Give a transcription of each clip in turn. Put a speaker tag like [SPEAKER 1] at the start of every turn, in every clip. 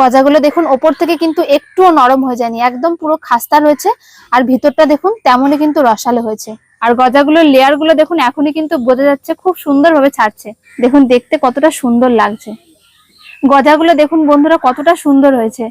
[SPEAKER 1] গজাগুলো দেখুন, ওপর থেকে কিন্তু একটুও নরম হয়ে যায়নি, একদম পুরো খাস্তা রয়েছে, আর ভিতরটা দেখুন তেমনই কিন্তু রসালো হয়েছে। আর গজাগুলোর লেয়ারগুলো দেখুন, এখনই কিন্তু বোঝা যাচ্ছে খুব সুন্দরভাবে ছাড়ছে। দেখুন, দেখতে কতটা সুন্দর লাগছে। গজাগুলো দেখুন বন্ধুরা, কতটা সুন্দর হয়েছে।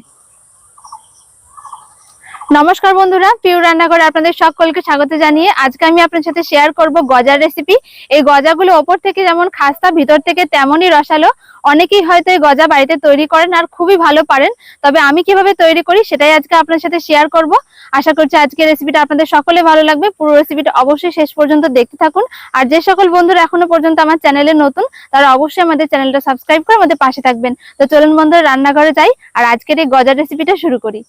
[SPEAKER 1] নমস্কার বন্ধুরা, প্রিয় রান্নাঘরে আপনাদের সকলকে স্বাগত জানিয়ে আজকে আমি আপনার সাথে শেয়ার করব গজার রেসিপি এই গজাগুলো ওপর থেকে যেমন খাস্তা, ভিতর থেকে তেমনই রসালো। অনেকেই হয়তো এই গজা বাড়িতে তৈরি করেন আর খুবই ভালো পারেন। তবে আমি কীভাবে তৈরি করি সেটাই আজকে আপনার সাথে শেয়ার করব। আশা করছি আজকের রেসিপিটা আপনাদের সকলে ভালো লাগবে। পুরো রেসিপিটা অবশ্যই শেষ পর্যন্ত দেখতে থাকুন। আর যে সকল বন্ধুরা এখনও পর্যন্ত আমার চ্যানেলে নতুন, তারা অবশ্যই আমাদের চ্যানেলটা সাবস্ক্রাইব করে আমাদের পাশে থাকবেন। তো চলুন বন্ধুরা, রান্নাঘরে যাই আর আজকের এই গজার রেসিপিটা শুরু করি।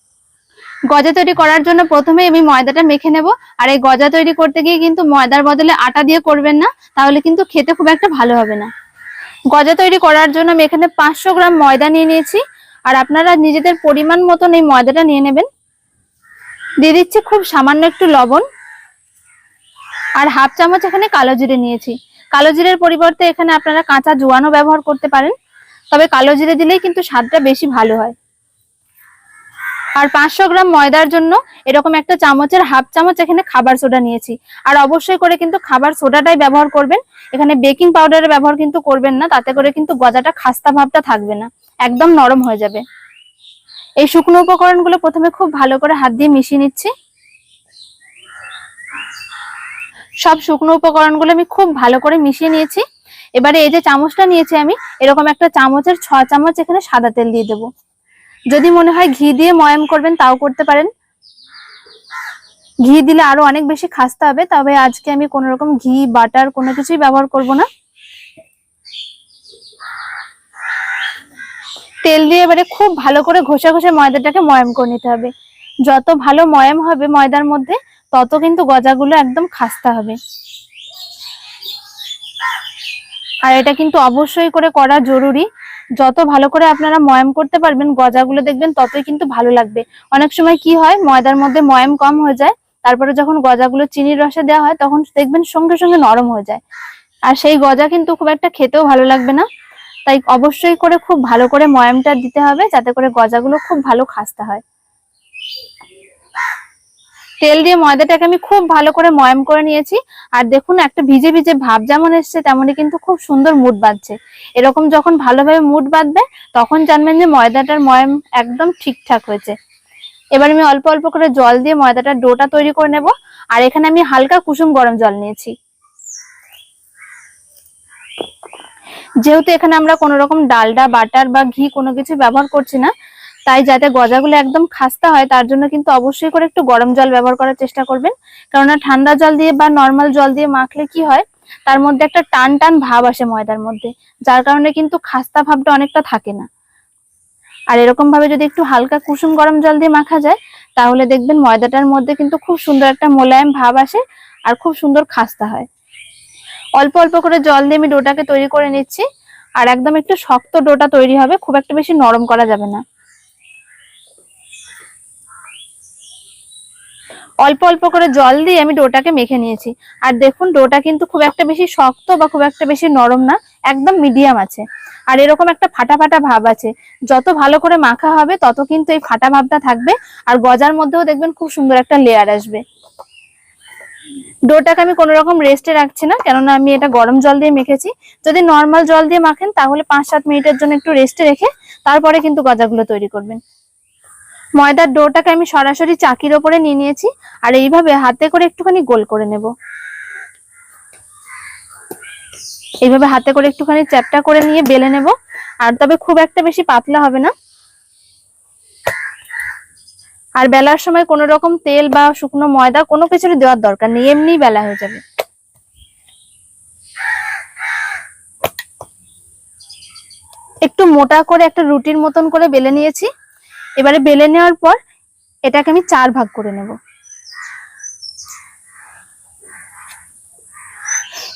[SPEAKER 1] গজা তৈরি করার জন্য প্রথমে আমি ময়দাটা মেখে নেব। আর এই গজা তৈরি করতে গিয়ে কিন্তু ময়দার বদলে আটা দিয়ে করবেন না, তাহলে কিন্তু খেতে খুব একটা ভালো হবে না। গজা তৈরি করার জন্য আমি এখানে পাঁচশো গ্রাম ময়দা নিয়ে নিয়েছি। আর আপনারা নিজেদের পরিমাণ মতন এই ময়দাটা নিয়ে নেবেন। দিয়ে দিচ্ছি খুব সামান্য একটু লবণ। আর হাফ চামচ এখানে কালো জিরে নিয়েছি। কালো জিরের পরিবর্তে এখানে আপনারা কাঁচা জোয়ানও ব্যবহার করতে পারেন। তবে কালো জিরে দিলেই কিন্তু স্বাদটা বেশি ভালো হয়। আর পাঁচশো গ্রাম ময়দার জন্য এরকম একটা চামচের হাফ চামচ এখানে খাবার সোডা নিয়েছি। আর অবশ্যই করে কিন্তু খাবার সোডাটাই ব্যবহার করবেন। এখানে বেকিং পাউডারের ব্যবহার কিন্তু করবেন না, তাতে করে কিন্তু গজাটা খাস্তা ভাবটা থাকবে না, একদম নরম হয়ে যাবে। এই শুকনো উপকরণগুলো প্রথমে খুব ভালো করে হাত দিয়ে মিশিয়ে নিচ্ছি। সব শুকনো উপকরণগুলো আমি খুব ভালো করে মিশিয়ে নিয়েছি। এবারে এই যে চামচটা নিয়েছি আমি, এরকম একটা চামচের ছ চামচ এখানে সাদা তেল দিয়ে দেবো। যদি মনে হয় ঘি দিয়ে ময়াম করবেন, তাও করতে পারেন। ঘি দিলে আরও অনেক বেশি খাস্তা হবে, তবে আজকে আমি কোন রকম ঘি, বাটার কোনো কিছুই ব্যবহার করব না। তেল দিয়ে এবারে খুব ভালো করে ঘষে ঘষে ময়দাটাকে ময়াম করে নিতে হবে। যত ভালো ময়াম হবে ময়দার মধ্যে, তত কিন্তু গজাগুলো একদম খাস্তা হবে। আর এটা কিন্তু অবশ্যই করে করা জরুরি। যত ভালো করে আপনারা ময়াম করতে পারবেন, গজাগুলো দেখবেন ততই কিন্তু ভালো লাগবে। অনেক সময় কি হয়, ময়দার মধ্যে ময়াম কম হয়ে যায়, তারপরে যখন গজাগুলো চিনির রসে দেওয়া হয়, তখন দেখবেন সঙ্গে সঙ্গে নরম হয়ে যায়। আর সেই গজা কিন্তু খুব একটা খেতেও ভালো লাগবে না। তাই অবশ্যই করে খুব ভালো করে ময়ামটা দিতে হবে, যাতে করে গজাগুলো খুব ভালো খাসতে হয়। তেল দিয়ে ময়দাটাকে আমি খুব ভালো করে ময়াম করে নিয়েছি। আর দেখুন, একটা ভিজে ভিজে ভাব যেমন এসছে তেমনই কিন্তু খুব সুন্দর মুড বাঁধছে। এরকম যখন ভালোভাবে মুড বাঁধবে, তখন জানবেন যে ময়দাটার ময়াম একদম ঠিকঠাক হয়েছে। এবার আমি অল্প অল্প করে জল দিয়ে ময়দাটার ডোটা তৈরি করে নেব। আর এখানে আমি হালকা কুসুম গরম জল নিয়েছি। যেহেতু এখানে আমরা কোনো রকম ডালডা, বাটার বা ঘি কোনো কিছু ব্যবহার করছি না তাই যাতে গজাগুলো একদম খাস্তা হয়, তার জন্য কিন্তু অবশ্যই করে একটু গরম জল ব্যবহার করার চেষ্টা করবেন। কেননা ঠান্ডা জল দিয়ে বা নর্মাল জল দিয়ে মাখলে কি হয়, তার মধ্যে একটা টান টান ভাব আসে ময়দার মধ্যে, যার কারণে কিন্তু খাস্তা ভাবটা অনেকটা থাকে না। আর এরকম ভাবে যদি একটু হালকা কুসুম গরম জল দিয়ে মাখা যায়, তাহলে দেখবেন ময়দাটার মধ্যে কিন্তু খুব সুন্দর একটা মোলায়েম ভাব আসে আর খুব সুন্দর খাস্তা হয়। অল্প অল্প করে জল দিয়ে আমি ডোটাকে তৈরি করে নিচ্ছি, আর একদম একটু শক্ত ডোটা তৈরি হবে, খুব একটা বেশি নরম করা যাবে না। অল্প অল্প করে জল দিয়ে আমি ডোটাকে মেখে নিয়েছি। আর দেখুন, ডোটা কিন্তু খুব একটা বেশি শক্ত বা খুব একটা বেশি নরম না, একদম মিডিয়াম আছে। আর এরকম একটা ফাটা ফাটা ভাব আছে। যত ভালো করে মাখা হবে, তত কিন্তু এই ফাটা ভাবটা থাকবে। আর গজার মধ্যেও দেখবেন খুব সুন্দর একটা লেয়ার আসবে। ডোটাকে আমি কোনো রকম রেস্টে রাখছি না, কেননা আমি এটা গরম জল দিয়ে মেখেছি। যদি নর্মাল জল দিয়ে মাখেন, তাহলে পাঁচ সাত মিনিটের জন্য একটু রেস্টে রেখে, তারপরে কিন্তু গজাগুলো তৈরি করবেন। ময়দার ডোটাকে আমি সরাসরি চাকির ওপরে নিয়ে নিয়েছি, আর এইভাবে হাতে করে একটুখানি গোল করে নেব। এইভাবে হাতে করে একটুখানি চ্যাপটা করে নিয়ে বেলে নেব, আর তবে খুব একটা বেশি পাতলা হবে না। আর বেলার সময় কোনো রকম তেল বা শুকনো ময়দা কোনো কিছুরই দেওয়ার দরকার নেই, এমনিই বেলা হয়ে যাবে। একটু মোটা করে একটা রুটির মতন করে বেলে নিয়েছি এবারে বেলে নেওয়ার পর এটাকে আমি চার ভাগ করে নেব।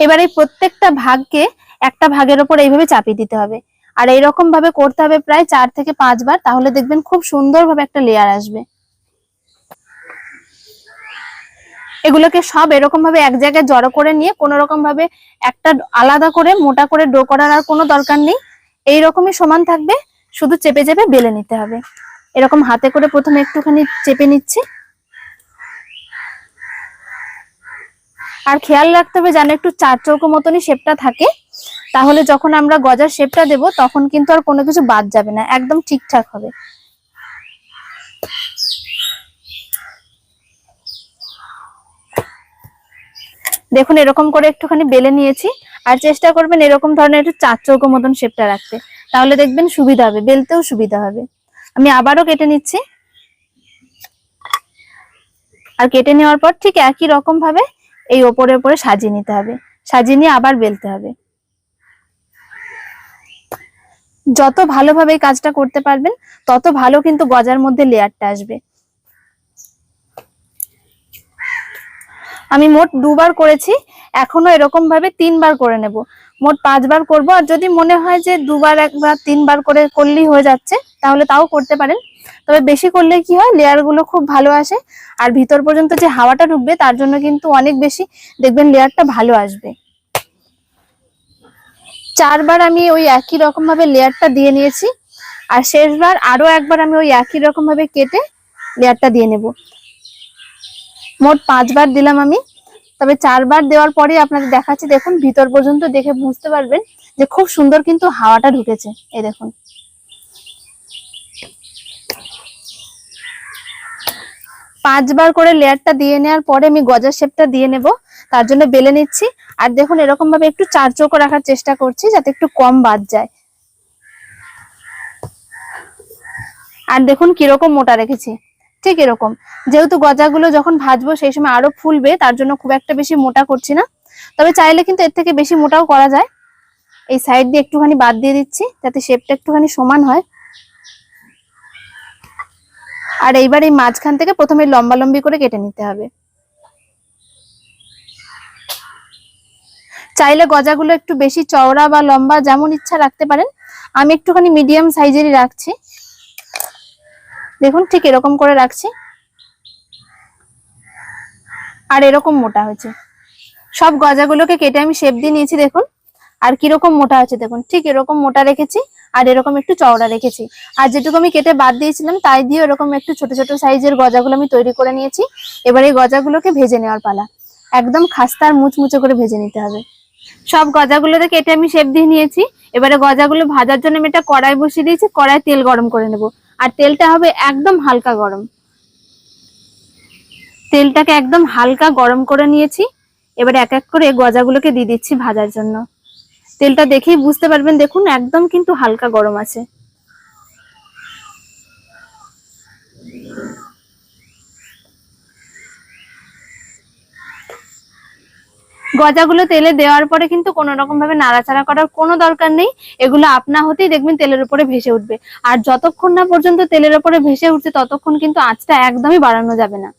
[SPEAKER 1] এবারে প্রত্যেকটা ভাগকে একটা ভাগের ওপর এইভাবে চাপিয়ে দিতে হবে। আর এইরকম ভাবে করতে হবে প্রায় চার থেকে পাঁচবার তাহলে দেখবেন খুব সুন্দরভাবে একটা লেয়ার আসবে। এগুলোকে সব এরকম ভাবে এক জায়গায় জড়ো করে নিয়ে কোন রকম ভাবে একটা আলাদা করে মোটা করে ডো করার আর কোনো দরকার নেই। এই রকমই সমান থাকবে, শুধু চেপে চেপে বেলে নিতে হবে। এরকম হাতে করে প্রথমে একটুখানি চেপে নিচ্ছি। আর খেয়াল রাখতে হবে যেন একটু চার চৌকো মতনই শেপটা থাকে। তাহলে যখন আমরা গজার শেপটা দেব, তখন কিন্তু আর কোনো কিছু বাদ যাবে না, একদম ঠিকঠাক হবে। দেখুন, এরকম করে একটুখানি বেলে নিয়েছি। আর চেষ্টা করবেন এরকম ধরনের একটু চার চৌকো মতন শেপটা রাখতে। তাহলে দেখবেন সুবিধা হবে, বেলতেও সুবিধা হবে। আমি আবারও কেটে নিচ্ছি। আর কেটে নেওয়ার পর ঠিক একই রকম ভাবে এই ওপরে ওপরে সাজিয়ে নিতে হবে। সাজিয়ে নিয়ে আবার বেলতে হবে। যত ভালোভাবে এই কাজটা করতে পারবেন, তত ভালো কিন্তু গজার মধ্যে লেয়ারটা আসবে। আমি মোট দুবার করেছি এখনও এরকম ভাবে তিনবার করে নেব। মোট পাঁচবার করব। আর যদি মনে হয় যে দুবার, একবার, তিনবার করে করলেই হয়ে যাচ্ছে, তাহলে তাও করতে পারেন। তবে বেশি করলে কি হয় লেয়ারগুলো খুব ভালো আসে। আর ভিতর পর্যন্ত যে হাওয়াটা ঢুকবে, তার জন্য কিন্তু অনেক বেশি দেখবেন লেয়ারটা ভালো আসবে। চারবার আমি ওই একই রকম ভাবে লেয়ারটা দিয়ে নিয়েছি। আর শেষবার আরও একবার আমি ওই একই রকম ভাবে কেটে লেয়ারটা দিয়ে নেব। মোট পাঁচবার দিলাম আমি। তবে চারবার দেওয়ার পরে আপনাদের দেখাচ্ছি, দেখুন, ভিতর পর্যন্ত দেখে বুঝতে পারবেন যে খুব সুন্দর কিন্তু হাওয়াটা ঢুকেছে। এই দেখুন। পাঁচবার করে লেয়ারটা দিয়ে নেওয়ার পরে আমি গজার শেপটা দিয়ে নেব, তার জন্য বেলে নিচ্ছি। আর দেখুন এরকম ভাবে একটু চার চৌকো রাখার চেষ্টা করছি যাতে একটু কম বাদ যায়। আর দেখুন, কীরকম মোটা রেখেছি। ঠিক এরকম। যেহেতু গজাগুলো যখন ভাজবো সেই সময় আরও ফুলবে, তার জন্য খুব একটা বেশি মোটা করছি না। তবে চাইলে কিন্তু এর থেকে বেশি মোটাও করা যায়। এই সাইড দিয়ে একটুখানি বাদ দিয়ে দিচ্ছি, যাতে শেপটা একটুখানি সমান হয়। আর এইবার এই মাঝখান থেকে প্রথমে লম্বা লম্বি করে কেটে নিতে হবে। চাইলে গজাগুলো একটু বেশি চওড়া বা লম্বা যেমন ইচ্ছা রাখতে পারেন। আমি একটুখানি মিডিয়াম সাইজেরই রাখছি। দেখুন, ঠিক এরকম করে রাখছি। আর এরকম মোটা হয়েছে। সব গজাগুলোকে কেটে আমি শেপ দিয়ে নিয়েছি, দেখুন। আর কীরকম মোটা হয়েছে, দেখুন। ঠিক এরকম মোটা রেখেছি, আর এরকম একটু চওড়া রেখেছি। আর যেটুকু আমি কেটে বাদ দিয়েছিলাম, তাই দিয়ে এরকম একটু ছোট ছোট সাইজের গজাগুলো আমি তৈরি করে নিয়েছি। এবার এই গজাগুলোকে ভেজে নেওয়ার পালা। একদম খাস্তার মুচমুচে করে ভেজে নিতে হবে। সব গজাগুলোতে কেটে আমি শেপ দিয়ে নিয়েছি। এবারে গজাগুলো ভাজার জন্য আমি একটা কড়াই বসিয়ে দিয়েছি। কড়াই তেল গরম করে নেব। আর তেলটা হবে একদম হালকা গরম। তেলটাকে একদম হালকা গরম করে নিয়েছি। এবার এক এক করে গজাগুলোকে দিয়ে দিচ্ছি ভাজার জন্য। তেলটা দেখেই বুঝতে পারবেন, দেখুন একদম কিন্তু হালকা গরম আছে। গজাগুলো তেলে দেওয়ার পরে কিন্তু কোনো রকম ভাবে নাড়াচাড়া করার কোনো দরকার নেই। এগুলো আপনা হতেই দেখবেন তেলের উপরে ভেসে উঠবে। আর যতক্ষণ না পর্যন্ত তেলের উপরে ভেসে উঠছে, ততক্ষণ কিন্তু আঁচটা একদমই বাড়ানো যাবে না।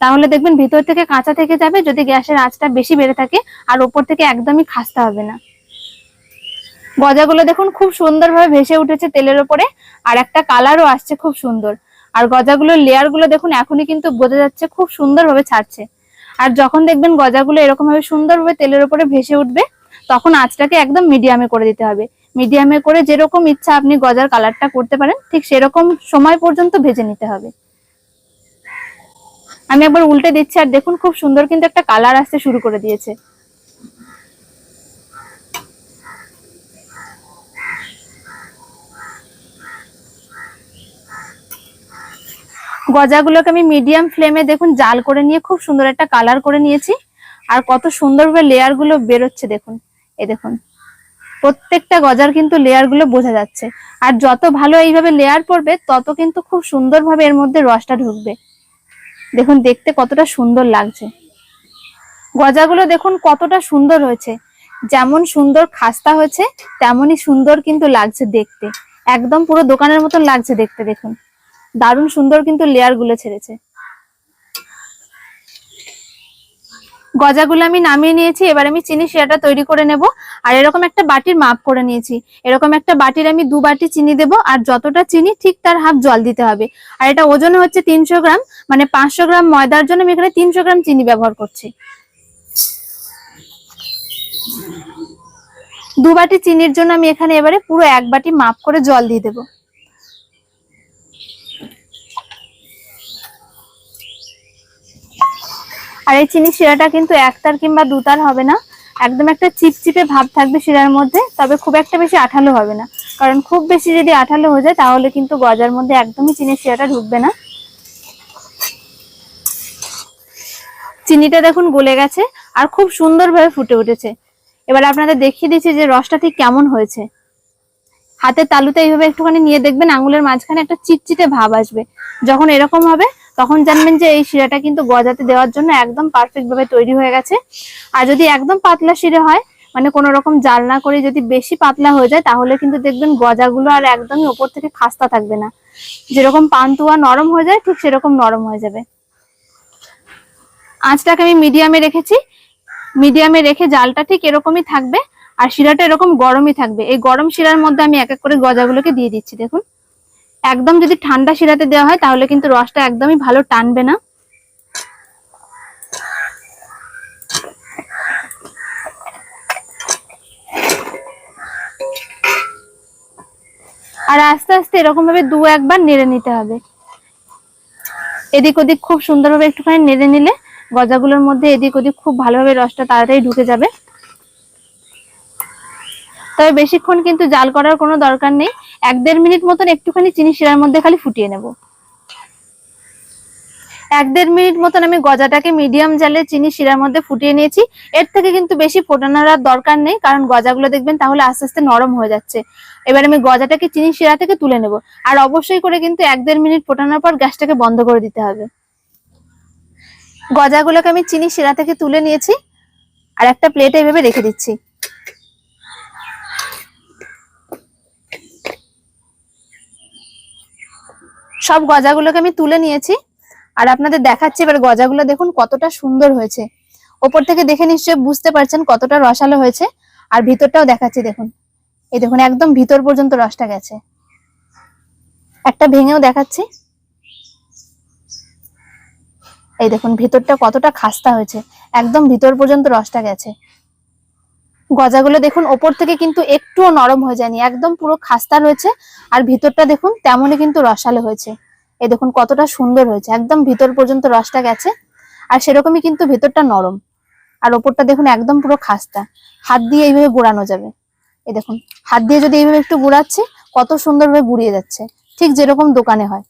[SPEAKER 1] তাহলে দেখবেন ভিতর থেকে কাঁচা থেকে যাবে, যদি গ্যাসের আঁচটা বেশি বেড়ে থাকে, আর ওপর থেকে একদমই খাসতে হবে না। গজাগুলো দেখুন খুব সুন্দরভাবে ভেসে উঠেছে তেলের ওপরে আর একটা কালারও আসছে খুব সুন্দর। আর গজাগুলোর লেয়ারগুলো দেখুন এখনই কিন্তু বোঝা যাচ্ছে খুব সুন্দরভাবে ছাড়ছে। আর যখন দেখবেন গজাগুলো এরকম ভাবে সুন্দরভাবে তেলের উপরে ভেসে উঠবে, তখন আঁচটাকে একদম মিডিয়ামে করে দিতে হবে। মিডিয়ামে করে যেরকম ইচ্ছা আপনি গজার কালারটা করতে পারেন, ঠিক সেরকম সময় পর্যন্ত ভেজে নিতে হবে। আমি একবার উল্টে দিচ্ছি, আর দেখুন খুব সুন্দর কিন্তু একটা কালার আসতে শুরু করে দিয়েছে। গজাগুলোকে আমি মিডিয়াম ফ্লেমে দেখুন, জাল করে নিয়ে খুব সুন্দর একটা কালার করে নিয়েছি। আর কত সুন্দরভাবে লেয়ারগুলো বেরোচ্ছে দেখুন। এই দেখুন, প্রত্যেকটা গজার কিন্তু লেয়ারগুলো বোঝা যাচ্ছে। আর যত ভালো এইভাবে লেয়ার পড়বে, তত কিন্তু খুব সুন্দরভাবে এর মধ্যে রসটা ঢুকবে। দেখুন, দেখতে কতটা সুন্দর লাগছে। গজাগুলো দেখুন, কতটা সুন্দর হয়েছে। যেমন সুন্দর খাস্তা হয়েছে, তেমনই সুন্দর কিন্তু লাগছে দেখতে। একদম পুরো দোকানের মতন লাগছে দেখতে, দেখুন। দারুণ সুন্দর কিন্তু লেয়ারগুলো ছেড়েছে। গজাগুলো আমি নামিয়ে নিয়েছি, এবার আমি চিনি শিরাটা তৈরি করে নেব, আর এরকম একটা বাটির মাপ করে নিয়েছি। এরকম একটা বাটির আমি দু বাটি চিনি দেব, আর যতটা চিনি ঠিক তার হাফ জল দিতে হবে। আর এটা ওজনে হচ্ছে তিনশো গ্রাম মানে পাঁচশো গ্রাম ময়দার জন্য আমি এখানে তিনশো গ্রাম চিনি ব্যবহার করছি। দু বাটি চিনির জন্য আমি এখানে এবারে পুরো এক বাটি মাপ করে জল দিয়ে দেবো। আর এই চিনি শিরাটা কিন্তু একতার কিংবা দুতার হবে না। একদম একটা চিপচিপে ভাব থাকবে শিরার মধ্যে, তবে খুব একটা বেশি আঠালো হবে না। কারণ খুব বেশি যদি আঠালো হয়ে যায়, তাহলে কিন্তু গজার মধ্যে একদমই চিনির শিরাটা ঢুকবে না। চিনিটা দেখুন গলে গেছে আর খুব সুন্দরভাবে ফুটে উঠেছে। এবার আপনাদের দেখিয়ে দিচ্ছি যে রসটা ঠিক কেমন হয়েছে। হাতের তালুতে এইভাবে একটুখানি নিয়ে দেখবেন, আঙুলের মাঝখানে একটা চিটচিটে ভাব আসবে। যখন এরকম হবে তখন জানবেন যে এই শিরাটা কিন্তু গজাতে দেওয়ার জন্য একদম পারফেক্ট ভাবে তৈরি হয়ে গেছে। আর যদি একদম পাতলা শিরে হয় মানে কোনো রকম জাল না করে যদি বেশি পাতলা হয়ে যায়, তাহলে কিন্তু দেখবেন গজাগুলো আর একদমই ওপর থেকে খাস্তা থাকবে না। যেরকম পান্তুয়া নরম হয়ে যায়, ঠিক সেরকম নরম হয়ে যাবে। আঁচটাকে আমি মিডিয়ামে রেখেছি। মিডিয়ামে রেখে জালটা ঠিক এরকমই থাকবে, আর শিরাটা এরকম গরমই থাকবে। এই গরম শিরার মধ্যে আমি এক এক করে গজাগুলোকে দিয়ে দিচ্ছি, দেখুন। একদম যদি ঠান্ডা শিরাতে দেওয়া হয়, তাহলে কিন্তু রসটা একদমই ভালো টানবে না। আর আস্তে আস্তে এরকম ভাবে দু একবার নেড়ে নিতে হবে। এদিক ওদিক খুব সুন্দরভাবে একটুখানি নেড়ে নিলে গজাগুলোর মধ্যে এদিক ওদিক খুব ভালোভাবে রসটা তাড়াতাড়ি ঢুকে যাবে। তবে বেশিক্ষণ কিন্তু জাল করার কোনো দরকার নেই। এক দেড় মিনিট মতন একটুখানি চিনি শিরার মধ্যে খালি ফুটিয়ে নেব। এক দেড় মিনিট মতন আমি গজাটাকে মিডিয়াম জালে চিনি শিরার মধ্যে ফুটিয়ে নিয়েছি। এর থেকে কিন্তু বেশি ফোটানোর আর দরকার নেই, কারণ গজাগুলো দেখবেন তাহলে আস্তে আস্তে নরম হয়ে যাচ্ছে। এবার আমি গজাটাকে চিনি শিরা থেকে তুলে নেব। আর অবশ্যই করে কিন্তু এক দেড় মিনিট ফোটানোর পর গ্যাসটাকে বন্ধ করে দিতে হবে। গজাগুলোকে আমি চিনি শিরা থেকে তুলে নিয়েছি। আর একটা প্লেটে এভাবে রেখে দিচ্ছি। সব গজাগুলোকে আমি তুলে নিয়েছি। আর আপনাদের দেখাচ্ছি, এবার গজাগুলো দেখুন কতটা সুন্দর হয়েছে। ওপর থেকে দেখে নিশ্চয়ই বুঝতে পারছেন কতটা রসালো হয়েছে। আর ভিতরটাও দেখাচ্ছি দেখুন। এই দেখুন, একদম ভিতর পর্যন্ত রসটা গেছে। একটা ভেঙেও দেখাচ্ছি। এই দেখুন, ভিতরটা কতটা খাস্তা হয়েছে। একদম ভিতর পর্যন্ত রসটা গেছে। গজাগুলো দেখুন, ওপর থেকে কিন্তু একটুও নরম হয়ে যায়নি, একদম পুরো খাস্তা রয়েছে, আর ভিতরটা দেখুন তেমনই কিন্তু রসালো হয়েছে। এই দেখুন কতটা সুন্দর হয়েছে, একদম ভিতর পর্যন্ত রসটা গেছে, আর সেরকমই কিন্তু ভিতরটা নরম, আর ওপরটা দেখুন একদম পুরো খাস্তা। হাত দিয়ে এইভাবে গুড়ানো যাবে। এই দেখুন, হাত দিয়ে যদি এইভাবে একটু গুড়াচ্ছি, কত সুন্দরভাবে গুড়িয়ে যাচ্ছে, ঠিক যেরকম দোকানে হয়।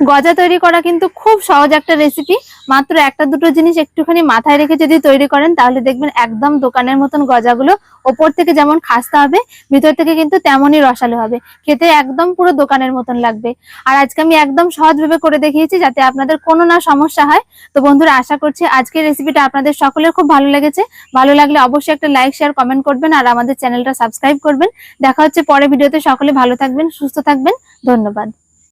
[SPEAKER 1] গজা তৈরি করা কিন্তু খুব সহজ একটা রেসিপি মাত্র একটা দুটো জিনিস একটুখানি মাথায় রেখে যদি তৈরি করেন, তাহলে দেখবেন একদম দোকানের মতন গজাগুলো ওপর থেকে যেমন খাস্তা হবে, ভিতর থেকে কিন্তু তেমনই রসালো হবে। খেতে একদম পুরো দোকানের মতন লাগবে। আর আজকে আমি একদম সহজভাবে করে দেখিয়েছি যাতে আপনাদের কোনো না সমস্যা হয়। তো বন্ধুরা, আশা করছি আজকের রেসিপিটা আপনাদের সকলের খুব ভালো লেগেছে। ভালো লাগলে অবশ্যই একটা লাইক শেয়ার কমেন্ট করবেন আর আমাদের চ্যানেলটা সাবস্ক্রাইব করবেন। দেখা হচ্ছে পরে ভিডিওতে সকলে ভালো থাকবেন, সুস্থ থাকবেন। ধন্যবাদ।